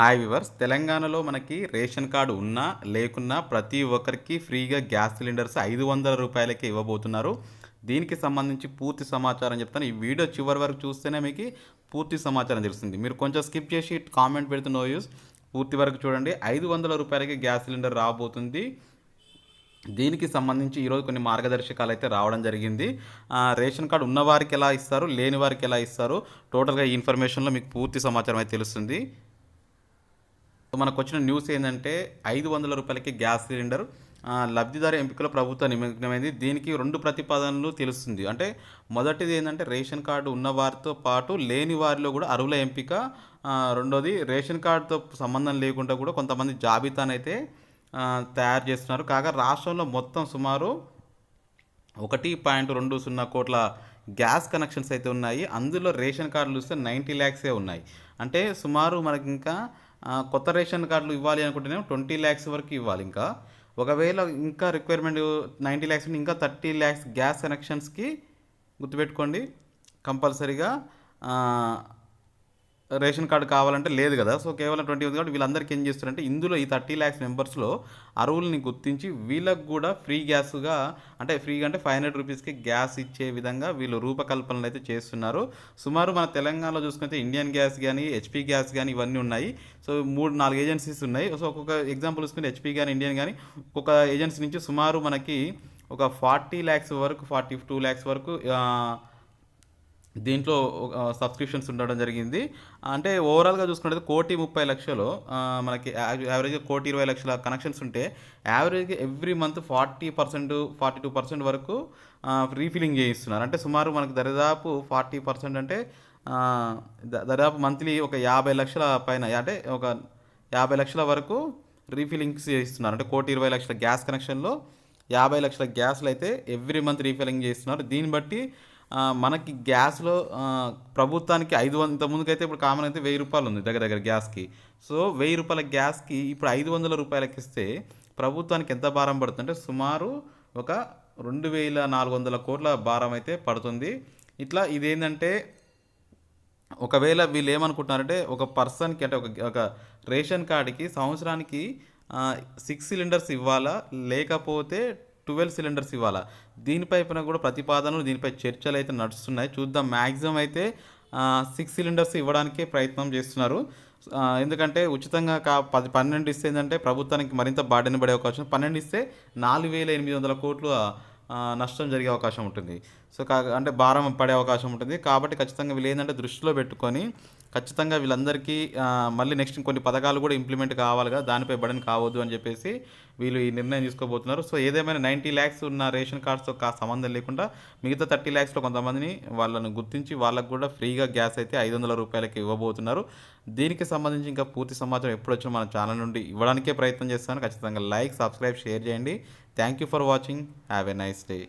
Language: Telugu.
హాయ్ వివర్స్ తెలంగాణలో మనకి రేషన్ కార్డు ఉన్నా లేకున్నా ప్రతి ఒక్కరికి ఫ్రీగా గ్యాస్ సిలిండర్స్ ఐదు వందల రూపాయలకి ఇవ్వబోతున్నారు. దీనికి సంబంధించి పూర్తి సమాచారం చెప్తాను. ఈ వీడియో చివరి వరకు చూస్తేనే మీకు పూర్తి సమాచారం తెలుస్తుంది. మీరు కొంచెం స్కిప్ చేసి కామెంట్ పెడితే నో యూస్. పూర్తి వరకు చూడండి. ఐదు వందల రూపాయలకి గ్యాస్ సిలిండర్ రాబోతుంది. దీనికి సంబంధించి ఈరోజు కొన్ని మార్గదర్శకాలు అయితే రావడం జరిగింది. రేషన్ కార్డు ఉన్నవారికి ఎలా ఇస్తారు లేని వారికి ఎలా ఇస్తారు? టోటల్గా ఈ ఇన్ఫర్మేషన్లో మీకు పూర్తి సమాచారం అయితే తెలుస్తుంది. మనకు వచ్చిన న్యూస్ ఏంటంటే ఐదు వందల రూపాయలకి గ్యాస్ సిలిండర్ లబ్ధిదారు ఎంపికలో ప్రభుత్వం నిమగ్నమైంది. దీనికి రెండు ప్రతిపాదనలు తెలుస్తుంది. అంటే మొదటిది ఏంటంటే రేషన్ కార్డు ఉన్న వారితో పాటు లేని వారిలో కూడా అరువుల ఎంపిక. రెండోది రేషన్ కార్డుతో సంబంధం లేకుండా కూడా కొంతమంది జాబితానైతే తయారు చేస్తున్నారు. కాగా రాష్ట్రంలో మొత్తం సుమారు ఒకటి పాయింట్ రెండు సున్నా కోట్ల గ్యాస్ కనెక్షన్స్ అయితే ఉన్నాయి. అందులో రేషన్ కార్డులు చూస్తే నైంటీ ల్యాక్సే ఉన్నాయి. అంటే సుమారు మనకి ఇంకా కొత్త రేషన్ కార్డులు ఇవ్వాలి అనుకుంటేనే ట్వంటీ ల్యాక్స్ వరకు ఇవ్వాలి ఇంకా. ఒకవేళ ఇంకా రిక్వైర్మెంట్ నైంటీ ల్యాక్స్ ఇంకా థర్టీ ల్యాక్స్ గ్యాస్ కనెక్షన్స్కి గుర్తుపెట్టుకోండి. కంపల్సరీగా రేషన్ కార్డు కావాలంటే లేదు కదా. సో కేవలం ట్వంటీ ఉంది కాబట్టి వీళ్ళందరికీ ఏం చేస్తారంటే ఇందులో ఈ థర్టీ ల్యాక్స్ మెంబర్స్లో అరువుల్ని గుర్తించి వీళ్ళకు కూడా ఫ్రీ గ్యాస్గా అంటే ఫ్రీగా అంటే ఫైవ్ హండ్రెడ్ రూపీస్కి గ్యాస్ ఇచ్చే విధంగా వీళ్ళు రూపకల్పనలు అయితే చేస్తున్నారు. సుమారు మన తెలంగాణలో చూసుకుంటే ఇండియన్ గ్యాస్ కానీ హెచ్పి గ్యాస్ కానీ ఇవన్నీ ఉన్నాయి. సో మూడు నాలుగు ఏజెన్సీస్ ఉన్నాయి. సో ఒక్కొక్క ఎగ్జాంపుల్ చూసుకుంటే హెచ్పి కానీ ఇండియన్ కానీ ఒక్కొక్క ఏజెన్సీ నుంచి సుమారు మనకి ఒక ఫార్టీ ల్యాక్స్ వరకు ఫార్టీ టూ ల్యాక్స్ వరకు దీంట్లో సబ్స్క్రిప్షన్స్ ఉండడం జరిగింది. అంటే ఓవరాల్గా చూసుకున్నట్టు కోటి ముప్పై లక్షలు మనకి యావరేజ్గా కోటి ఇరవై లక్షల కనెక్షన్స్ ఉంటే యావరేజ్గా every month forty percent forty two percent వరకు రీఫిలింగ్ చేయిస్తున్నారు. అంటే సుమారు మనకి దరిదాపు ఫార్టీ పర్సెంట్ అంటే దరిదాపు మంత్లీ ఒక యాభై లక్షల పైన అంటే ఒక యాభై లక్షల వరకు రీఫిలింగ్స్ చేయిస్తున్నారు. అంటే కోటి ఇరవై లక్షల గ్యాస్ కనెక్షన్లో యాభై లక్షల గ్యాస్లు అయితే ఎవ్రీ మంత్ రీఫిలింగ్ చేస్తున్నారు దీన్ని బట్టి మనకి గ్యాస్లో ప్రభుత్వానికి ఐదు వంద ఇంత అయితే ఇప్పుడు కామన్ అయితే వెయ్యి రూపాయలు ఉంది దగ్గర దగ్గర గ్యాస్కి. సో వెయ్యి రూపాయల గ్యాస్కి ఇప్పుడు ఐదు వందల రూపాయలకి ఇస్తే ప్రభుత్వానికి ఎంత భారం పడుతుందంటే సుమారు ఒక రెండు వేల నాలుగు వందల కోట్ల భారం అయితే పడుతుంది. ఇట్లా ఇదేంటంటే ఒకవేళ వీళ్ళు ఏమనుకుంటున్నారంటే ఒక పర్సన్కి అంటే ఒక ఒక రేషన్ కార్డుకి సంవత్సరానికి సిక్స్ సిలిండర్స్ ఇవ్వాలా? లేకపోతే ట్వెల్వ్ సిలిండర్స్ ఇవ్వాలా? దీనిపై పైన కూడా ప్రతిపాదనలు దీనిపై చర్చలు అయితే నడుస్తున్నాయి. చూద్దాం. మ్యాక్సిమం అయితే సిక్స్ సిలిండర్స్ ఇవ్వడానికే ప్రయత్నం చేస్తున్నారు. ఎందుకంటే ఉచితంగా కా పది పన్నెండు ఇస్తే ఏంటంటే ప్రభుత్వానికి మరింత బాడిన పడే అవకాశం. పన్నెండు ఇస్తే నాలుగు వేల ఎనిమిది వందల కోట్లు నష్టం జరిగే అవకాశం ఉంటుంది. సో కా అంటే భారం పడే అవకాశం ఉంటుంది. కాబట్టి ఖచ్చితంగా వీళ్ళు ఏంటంటే దృష్టిలో పెట్టుకొని ఖచ్చితంగా వీళ్ళందరికీ మళ్ళీ నెక్స్ట్ కొన్ని పథకాలు కూడా ఇంప్లిమెంట్ కావాలిగా దానిపై బడన్ కావద్దు అని చెప్పేసి వీళ్ళు ఈ నిర్ణయం తీసుకోబోతున్నారు. సో ఏదేమైనా నైంటీ ల్యాక్స్ ఉన్న రేషన్ కార్డ్స్తో కా సంబంధం లేకుండా మిగతా థర్టీ ల్యాక్స్లో కొంతమందిని వాళ్ళను గుర్తించి వాళ్ళకు కూడా ఫ్రీగా గ్యాస్ అయితే ఐదు వందల రూపాయలకి ఇవ్వబోతున్నారు. దీనికి సంబంధించి ఇంకా పూర్తి సమాచారం ఎప్పుడు వచ్చినా మన ఛానల్ నుండి ఇవ్వడానికే ప్రయత్నం చేస్తాను. ఖచ్చితంగా లైక్ సబ్స్క్రైబ్ షేర్ చేయండి. Thank you for watching. Have a nice day.